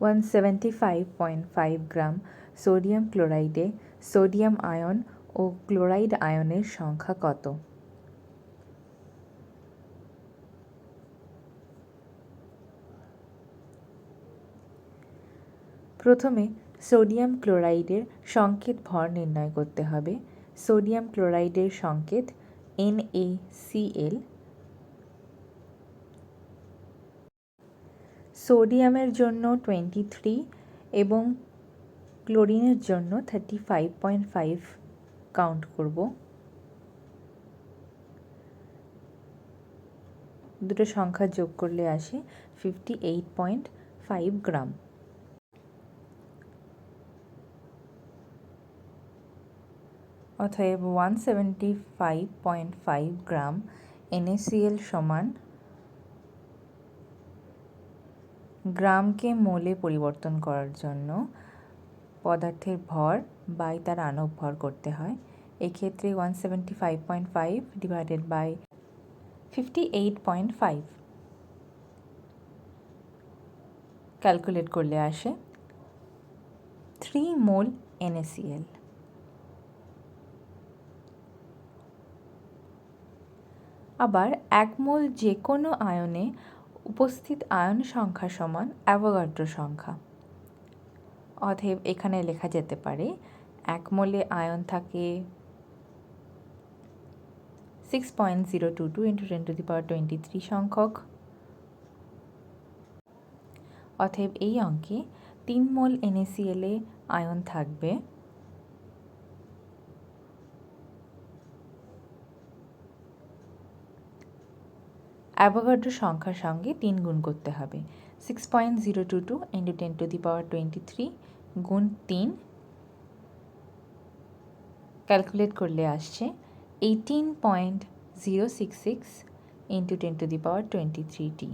One seventy five point five gram sodium ক্লোরাইডে sodium ion ও chloride আয়নের সংখ্যা কত? প্রথমে সোডিয়াম ক্লোরাইডের সংকেত ভর নির্ণয় করতে হবে। সোডিয়াম ক্লোরাইডের সংকেত NaCl সোডিয়ামের জন্য টোয়েন্টি থ্রি এবং ক্লোরিনের জন্য thirty five point five count করব। দুটো সংখ্যা যোগ করলে আসে fifty eight point five gram. অতএব one seventy five point five gram NaCl সমান গ্রামকে মোলে পরিবর্তন করার জন্য পদার্থের ভর বাই তার আনব ভর করতে হয়। এক্ষেত্রে one seventy five point five divided by fifty eight point five calculate করলে আসে থ্রি মোল এনএসিএল আবার এক মোল যে কোনো আয়নে উপস্থিত আয়ন সংখ্যা সমান অ্যাভোগাড্রো সংখ্যা। অতএব এখানে লেখা যেতে পারে, এক মোলে আয়ন থাকে six point zero two two into ten to the power twenty three সংখ্যক। অতএব এই অঙ্কে তিন মোল এনএসিএলে আয়ন থাকবে। অ্যাভোগাড্রো সংখ্যার সঙ্গে তিন গুণ করতে হবে। Six point zero two two into ten to the power twenty three গুণ তিন। ক্যালকুলেট করলে আসছে eighteen point zero six six into ten to the power twenty three T